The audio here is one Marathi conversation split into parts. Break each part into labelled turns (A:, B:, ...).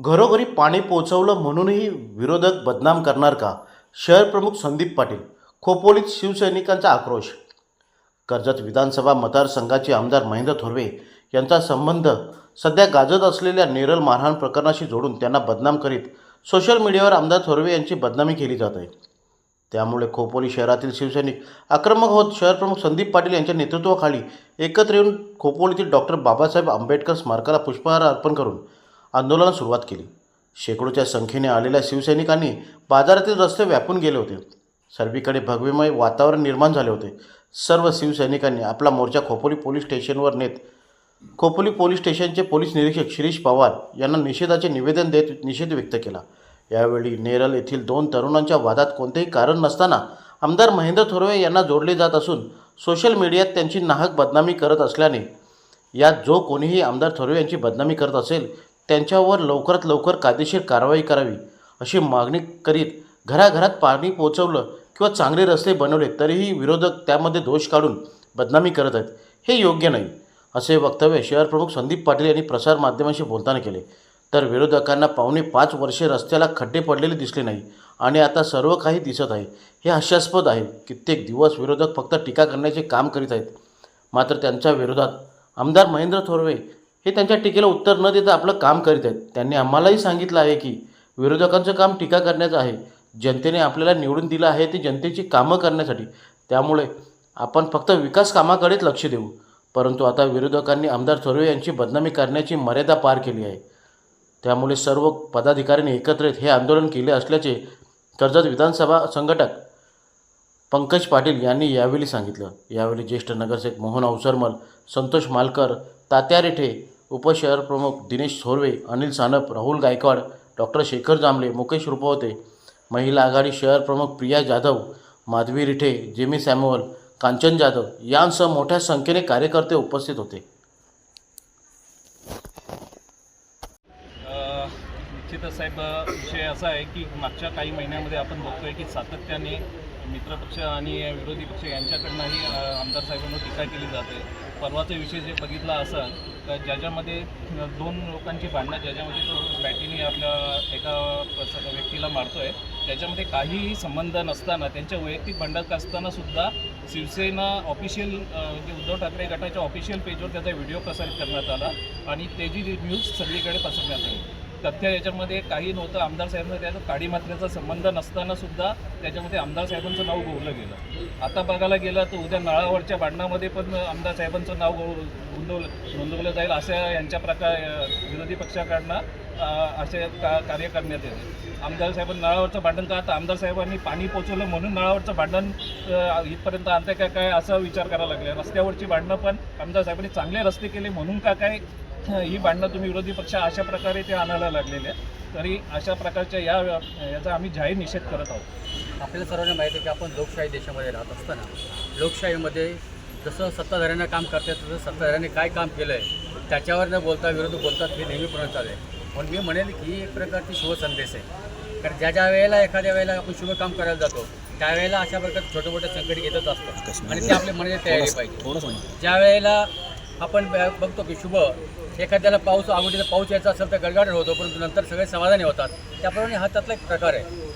A: घरोघरी पाणी पोहोचवलं म्हणूनही विरोधक बदनाम करणार का? शहर प्रमुख संदीप पाटील खोपोलीत शिवसैनिकांचा आक्रोश. कर्जत विधानसभा मतदारसंघाचे आमदार महेंद्र थोरवे यांचा संबंध सध्या गाजत असलेल्या नेरल मारहाण प्रकरणाशी जोडून त्यांना बदनाम करीत सोशल मीडियावर आमदार थोरवे यांची बदनामी केली जात आहे. त्यामुळे खोपोली शहरातील शिवसैनिक आक्रमक होत शहरप्रमुख संदीप पाटील यांच्या नेतृत्वाखाली एकत्र येऊन खोपोलीतील डॉक्टर बाबासाहेब आंबेडकर स्मारकाला पुष्पहार अर्पण करून आंदोलनाला सुरुवात केली. शेकडोच्या संख्येने आलेल्या शिवसैनिकांनी बाजारातील रस्ते व्यापून गेले होते. सर्वीकडे भगवेमय वातावरण निर्माण झाले होते. सर्व शिवसैनिकांनी आपला मोर्चा खोपोली पोलीस स्टेशनवर नेत खोपोली पोलीस स्टेशनचे पोलीस निरीक्षक शिरीष पवार यांना निषेधाचे निवेदन देत निषेध व्यक्त केला. यावेळी नेरल येथील दोन तरुणांच्या वादात कोणतेही कारण नसताना आमदार महेंद्र थोरवे यांना जोडले जात असून सोशल मीडियात त्यांची नाहक बदनामी करत असल्याने यात जो कोणीही आमदार थोरवे यांची बदनामी करत असेल त्यांच्यावर लवकरात लवकर कायदेशीर कारवाई करावी अशी मागणी करीत घराघरात पाणी पोचवलं किंवा चांगले रस्ते बनवले तरीही विरोधक त्यामध्ये दोष काढून बदनामी करत आहेत. हे योग्य नाही असे वक्तव्य शहरप्रमुख संदीप पाटील यांनी प्रसारमाध्यमांशी बोलताना केले. तर विरोधकांना पावणे पाच वर्षे रस्त्याला खड्डे पडलेले दिसले नाही आणि आता सर्व काही दिसत आहे. हे हास्यास्पद आहे. कित्येक दिवस विरोधक फक्त टीका करण्याचे काम करीत आहेत. मात्र त्यांच्या विरोधात आमदार महेंद्र थोरवे हे त्यांच्या टीकेला उत्तर न देता आपलं काम करीत आहेत. त्यांनी आम्हालाही सांगितलं आहे की विरोधकांचं काम टीका करण्याचं आहे. जनतेने आपल्याला निवडून दिलं आहे ते जनतेची कामं करण्यासाठी. त्यामुळे आपण फक्त विकास कामाकडेच लक्ष देऊ. परंतु आता विरोधकांनी आमदार थोरवे यांची बदनामी करण्याची मर्यादा पार केली आहे. त्यामुळे सर्व पदाधिकाऱ्यांनी एकत्र येत हे आंदोलन केले असल्याचे कर्जत विधानसभा संघटक पंकज पाटील यांनी यावेळी सांगितलं. यावेळी ज्येष्ठ नगरसेवक मोहन अवसरमल संतोष मालकर तात्या रेठे उपशहरप्रमुख दिनेश थोरवे अनिल सानप राहुल गायकवाड डॉक्टर शेखर जांभळे मुकेश रुपवते महिला आघाडी शहर प्रमुख प्रिया जाधव माधवी रिठे जेमी सॅम्युअल कांचन जाधव यांसह मोठ्या संख्येने कार्यकर्ते उपस्थित होते.
B: निश्चितच साहेब विषय असा आहे की मागच्या काही महिन्यामध्ये आपण बघतोय की सातत्याने मित्रपक्ष आणि विरोधी पक्ष यांच्याकडनंही आमदार साहेबांवर टीका केली जाते. परवाचा विषय जे बघितला असाल तर ज्याच्यामध्ये दोन लोकांची भांडणं ज्याच्यामध्ये तो बॅटीने आपल्या एका व्यक्तीला व्यक्तीला मारतोय त्याच्यामध्ये काहीही संबंध नसताना त्यांच्या वैयक्तिक भांडत असताना सुद्धा शिवसेना ऑफिशियल जे म्हणजे उद्धव ठाकरे गटाच्या ऑफिशियल पेजवर त्याचा व्हिडिओ प्रसारित करण्यात आला आणि त्याची जी न्यूज सगळीकडे पसरण्यात आली. तथ्य याच्यामध्ये काही नव्हतं. आमदार साहेबांचं त्याचा काडी मात्र्याचा संबंध नसताना सुद्धा त्याच्यामध्ये आमदार साहेबांचं नाव गोवलं गेलं. आता बघायला गेलं तर उद्या नळावरच्या भांडणामध्ये पण आमदार साहेबांचं नाव गो नोंदवलं नोंदवलं जाईल अशा यांच्या प्रकार विरोधी पक्षाकडनं असे का कार्य करण्यात येते. आमदार साहेबांनी नळावरचं भांडण का आता आमदार साहेबांनी पाणी पोचवलं म्हणून नळावरचं भांडण इथपर्यंत आणतं का काय असा विचार करायला लागला. रस्त्यावरची भांडणं पण आमदार साहेबांनी चांगले रस्ते केले म्हणून का काय ही भांडणं तुम्ही विरोधी पक्ष अशा प्रकारे ते आणायला लागलेले आहेत. तरी अशा प्रकारच्या या याचा आम्ही जाहीर निषेध करत आहोत.
C: आपल्याला सर्वांना माहिती आहे की आपण लोकशाही देशामध्ये राहत असताना लोकशाहीमध्ये जसं सत्ताधाऱ्यांना काम करतात तसं सत्ताधाऱ्यांनी काय काम केलं आहे त्याच्यावर न बोलता विरोध बोलतात हे नेहमीप्रमाणे चालू आहे. पण मी म्हणेल की ही एक प्रकारची शुभसंदेश आहे. कारण ज्या ज्या वेळेला एखाद्या वेळेला आपण शुभ काम करायला जातो त्यावेळेला अशा प्रकारचे छोटे मोठे संकट येतच असतात आणि ते आपल्या मनाची तयारी पाहिजे. ज्या वेळेला आपण ब- बघतो की शुभ एखाद्याला पाऊस आवडीचा पाऊस यायचा असेल तर गडगाड होतो परंतु नंतर सगळे समाधानी होतात. त्याप्रमाणे हा त्यातला एक प्रकार आहे.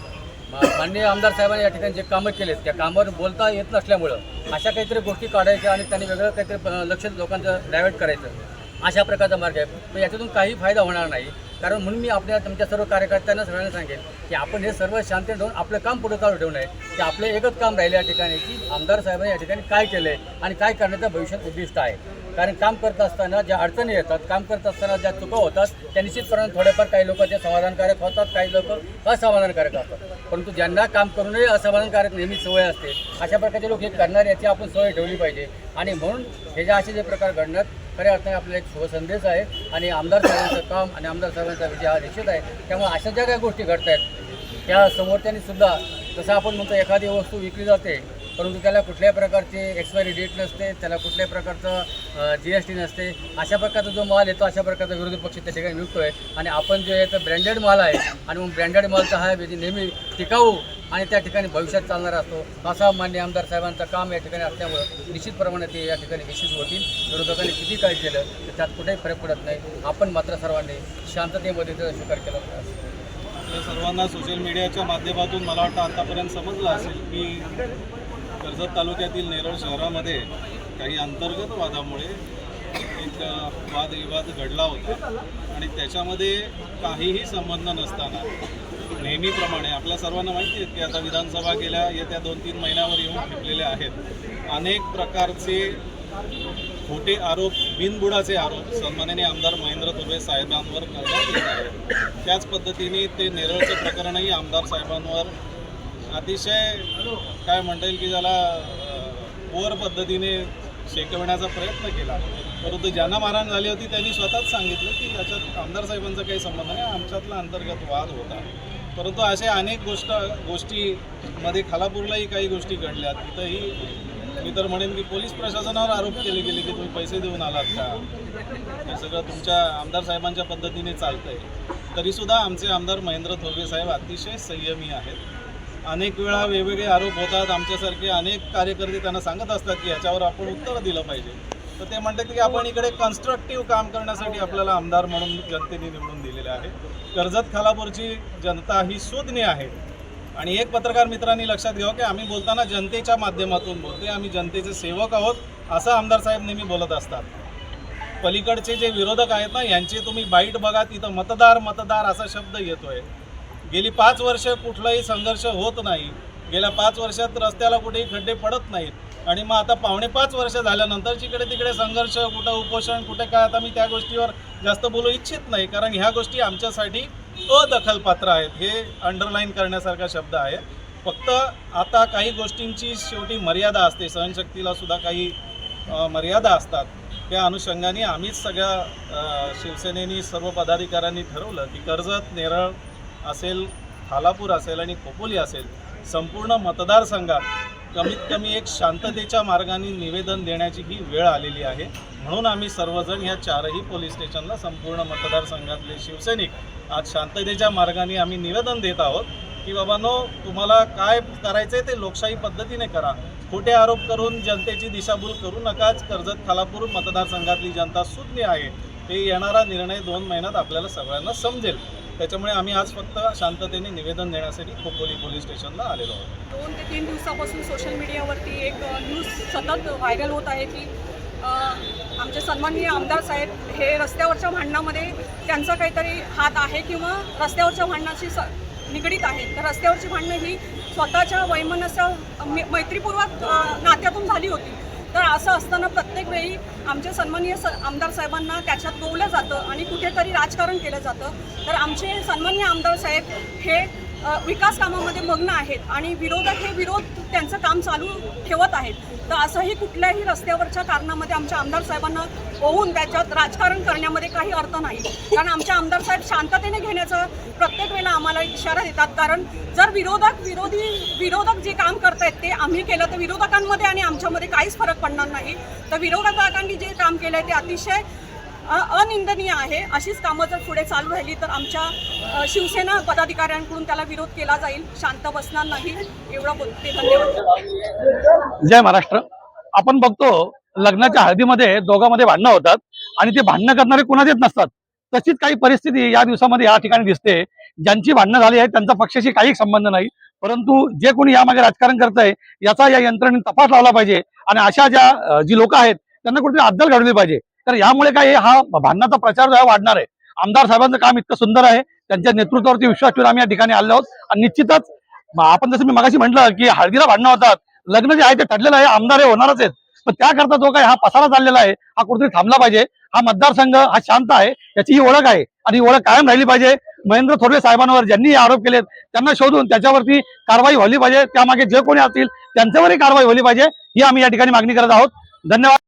C: माननीय आमदार साहेबांनी या ठिकाणी जे कामं केलेत त्या कामावर बोलता येत नसल्यामुळं अशा काहीतरी गोष्टी काढायच्या आणि त्यांनी वेगळं काहीतरी लक्ष लोकांचं डायव्हर्ट करायचं. अशा प्रकारचा मार्ग आहे. पण याच्यातून काही फायदा होणार नाही. कारण म्हणून मी आपल्या तुमच्या सर्व कार्यकर्त्यांना सगळ्यांना सांगेन की आपण हे सर्व शांती ठेवून आपलं काम पुढे चालू ठेवून आहे. की आपलं एकच काम राहिलं या ठिकाणी की आमदार साहेबांनी या ठिकाणी काय केलं आहे आणि काय करण्याचं भविष्यात उद्दिष्ट आहे. कारण काम करत असताना ज्या अडचणी येतात काम करत असताना ज्या चुका होतात त्या निश्चितपणे थोडेफार काही लोक जे समाधानकारक होतात काही लोक असमाधानकारक असतात परंतु ज्यांना काम करूनही असमाधानकारक नेहमी सवय असते अशा प्रकारचे लोक हे करणार याची आपण सवय ठेवली पाहिजे. आणि म्हणून हे जे असे जे प्रकार घडणार खऱ्या अर्थाने आपल्याला एक शुभसंदेश आहे. आणि आमदार साहेबांचं काम आणि आमदार साहेबांचा विजय हा निश्चित आहे. त्यामुळे अशा ज्या काही गोष्टी घडत आहेत त्या समोरच्यांनी सुद्धा जसं आपण म्हणतो एखादी वस्तू विकली जाते परंतु त्याला कुठल्याही प्रकारचे एक्सपायरी डेट नसते त्याला कुठल्याही प्रकारचं जी एस टी नसते. अशा प्रकारचा जो माल येतो अशा प्रकारचा विरोधी पक्ष त्या ठिकाणी निघतो आहे आणि आपण जे आहे तर ब्रँडेड माल आहे आणि मग ब्रँडेड मालचा हा म्हणजे नेहमी टिकाऊ आणि त्या ठिकाणी भविष्यात चालणारा असतो. असा मान्य आमदार साहेबांचं काम या ठिकाणी असल्यामुळं निश्चितप्रमाणे ते या ठिकाणी विशेष होतील. विरोधकांनी किती काय केलं तर त्यात कुठेही फरक पडत नाही. आपण मात्र सर्वांनी शांततेमध्ये त्याचा स्वीकार केला
D: सर्वांना सोशल मीडियाच्या माध्यमातून मला वाटतं आतापर्यंत समजलं असेल की कर्जत तालुक्यातील नेरळ शहरामध्ये काही अंतर्गत वादामुळे एक वादविवाद घडला होता. आणि त्याच्यामध्ये काहीही संबंध नसताना नेहमीप्रमाणे आपल्या सर्वांना माहिती आहे की आता विधानसभा गेल्या येत्या दोन तीन महिन्यावर येऊन ठेपलेल्या आहेत. अनेक प्रकारचे खोटे आरोप बिनबुडाचे आरोप सन्माननीय आमदार महेंद्र तुबे साहेबांवर करण्यात येत आहेत. त्याच पद्धतीने ते नेरळचं प्रकरणही आमदार साहेबांवर अतिशय काय म्हणता येईल की ज्याला पोअर पद्धतीने शेकवण्याचा प्रयत्न केला. परंतु ज्यांना मारहाण झाली होती त्यांनी स्वतःच सांगितलं की याच्यात आमदार साहेबांचा काही संबंध नाही आमच्यातला अंतर्गत वाद होता. परंतु असे अनेक गोष्ट गोष्टीमध्ये खालापूरलाही काही गोष्टी घडल्या तिथंही मी तर म्हणेन की पोलीस प्रशासनावर आरोप केले गेले की तुम्ही पैसे देऊन आलात का? हे सगळं तुमच्या आमदार साहेबांच्या पद्धतीने चालतंय. तरीसुद्धा आमचे आमदार महेंद्र थोरवे साहेब अतिशय संयमी आहेत. अनेक वेळा वेगवेगळे आरोप होतात. आमच्यासारखे अनेक कार्यकर्ते त्यांना सांगत असतात की याच्यावर आपण उत्तर दिलं पाहिजे. तर ते म्हणतात की आपण इकडे कन्स्ट्रक्टिव्ह काम करण्यासाठी आपल्याला आमदार म्हणून जनतेने निवडून दिलेले आहे. कर्जत खालापूरची जनता ही सुज्ञ आहे. आणि एक पत्रकार मित्रांनी लक्षात घ्यावं की आम्ही बोलताना जनतेच्या माध्यमातून बोलतोय. आम्ही जनतेचे सेवक आहोत असं आमदार साहेब नेहमी बोलत असतात. पलीकडचे जे विरोधक आहेत ना यांचे तुम्ही बाईट बघा तिथं मतदार मतदार असा शब्द येतोय. गेली पाच वर्ष कुठलाही संघर्ष होत नाही. गेल्या पाच वर्षात रस्त्याला कुठेही खड्डे पडत नाहीत. आणि मग आता पावणे पाच वर्ष झाल्यानंतर जिकडे तिकडे संघर्ष कुठं उपोषण कुठे काय आता मी त्या गोष्टीवर जास्त बोलू इच्छित नाही. कारण ह्या गोष्टी आमच्यासाठी अदखलपात्र आहेत. हे अंडरलाईन करण्यासारखा शब्द आहे. फक्त आता काही गोष्टींची शेवटी मर्यादा असते. सहनशक्तीला सुद्धा काही मर्यादा असतात. त्या अनुषंगाने आम्हीच सगळ्या शिवसेनेनी सर्व पदाधिकाऱ्यांनी ठरवलं की कर्जत नेरळ असेल खालापूर असेल आणि खोपोली असेल संपूर्ण मतदारसंघात कमीत कमी एक शांततेच्या मार्गाने निवेदन देण्याची ही वेळ आलेली आहे. म्हणून आम्ही सर्वजण ह्या चारही पोलीस स्टेशनला संपूर्ण मतदारसंघातले शिवसैनिक आज शांततेच्या मार्गाने आम्ही निवेदन देत आहोत की बाबांनो तुम्हाला काय करायचं आहे ते लोकशाही पद्धतीने करा. खोटे आरोप करून जनतेची दिशाभूल करू नकाच. कर्जत खालापूर मतदारसंघातली जनता सुज्ञ आहे. ते येणारा निर्णय दोन महिन्यात आपल्याला सगळ्यांना समजेल. त्याच्यामुळे आम्ही आज फक्त शांततेने निवेदन देण्यासाठी खोपोली पोलीस स्टेशनला आलेलो आहोत.
E: दोन ते तीन दिवसापासून सोशल मीडियावरती एक न्यूज सतत व्हायरल होत आहे की आमचे सन्माननीय आमदार साहेब हे रस्त्यावरच्या भांडणामध्ये त्यांचा काहीतरी हात आहे किंवा रस्त्यावरच्या भांडणाशी स निगडीत आहे तर रस्त्यावरची भांडणं ही स्वतःच्या वैमनस्य मै- मैत्रीपूर्वक नात्यातून झाली होती. तर असं असताना प्रत्येक वेळी आमचे सन्माननीय स आमदार साहेबांना त्याच्यात गोवलं जातं आणि कुठेतरी राजकारण केलं जातं. तर आमचे सन्माननीय आमदार साहेब हे विकास कामामध्ये मग्न आहेत आणि विरोधक हे विरोध त्यांचं काम चालू ठेवत आहेत. तर असंही कुठल्याही रस्त्यावरच्या कारणामध्ये आमच्या आमदार साहेबांना होऊन त्याच्यात राजकारण करण्यामध्ये काही अर्थ नाही. कारण आमचे आमदार साहेब शांततेने घेण्याचा प्रत्येक वेळेला आम्हाला इशारा देतात. कारण जर विरोधक विरोधी विरोधक जे काम करतायत ते आम्ही केलं तर विरोधकांमध्ये आणि आमच्यामध्ये काहीच फरक पडणार नाही. तर विरोधकांनी जे काम केलं आहे ते अतिशय अनिंदनीय आहे. अशीच कामं जर पुढे चालू राहिली तर आमच्या शिवसेना पदाधिकाऱ्यांकडून त्याला विरोध केला जाईल. शांत बसणार नाही. एवढं बोलते धन्यवाद.
F: जय महाराष्ट्र. आपण बघतो लग्नाच्या हळदीमध्ये दोघांमध्ये भांडणं होतात आणि ते भांडणं करणारे कुणाच येत नसतात. तशीच काही परिस्थिती या दिवसामध्ये या ठिकाणी दिसते. ज्यांची भांडणं झाली आहेत त्यांचा पक्षाशी काही संबंध नाही. परंतु जे कोणी यामागे राजकारण करत आहे याचा या यंत्रणेने तपास लावला पाहिजे. आणि अशा ज्या जी लोक आहेत त्यांना कुठेतरी अद्दल घडवली पाहिजे. तर यामुळे काय हा भांडणाचा प्रचार जो आहे वाढणार आहे. आमदार साहेबांचं काम इतकं सुंदर आहे. त्यांच्या नेतृत्वावरती विश्वास ठेवून आम्ही या ठिकाणी आलो आहोत. आणि निश्चितच आपण जसं मी मगाशी म्हटलं की हळदीला भांडणं होतात. लग्न जे आहे ते ठरलेलं आहे. आमदार हे होणारच आहेत. पण त्याकरता जो काही हा पसारा चाललेला आहे हा कुठेतरी थांबला पाहिजे. हा मतदारसंघ हा शांत आहे. याची ही ओळख आहे. आणि ही ओळख कायम राहिली पाहिजे. महेंद्र थोरवे साहेबांवर ज्यांनी आरोप केलेत त्यांना शोधून त्याच्यावरती कारवाई व्हायली पाहिजे. त्यामागे जे कोणी असतील त्यांच्यावरही कारवाई व्हायली पाहिजे. ही आम्ही या ठिकाणी मागणी करत आहोत. धन्यवाद.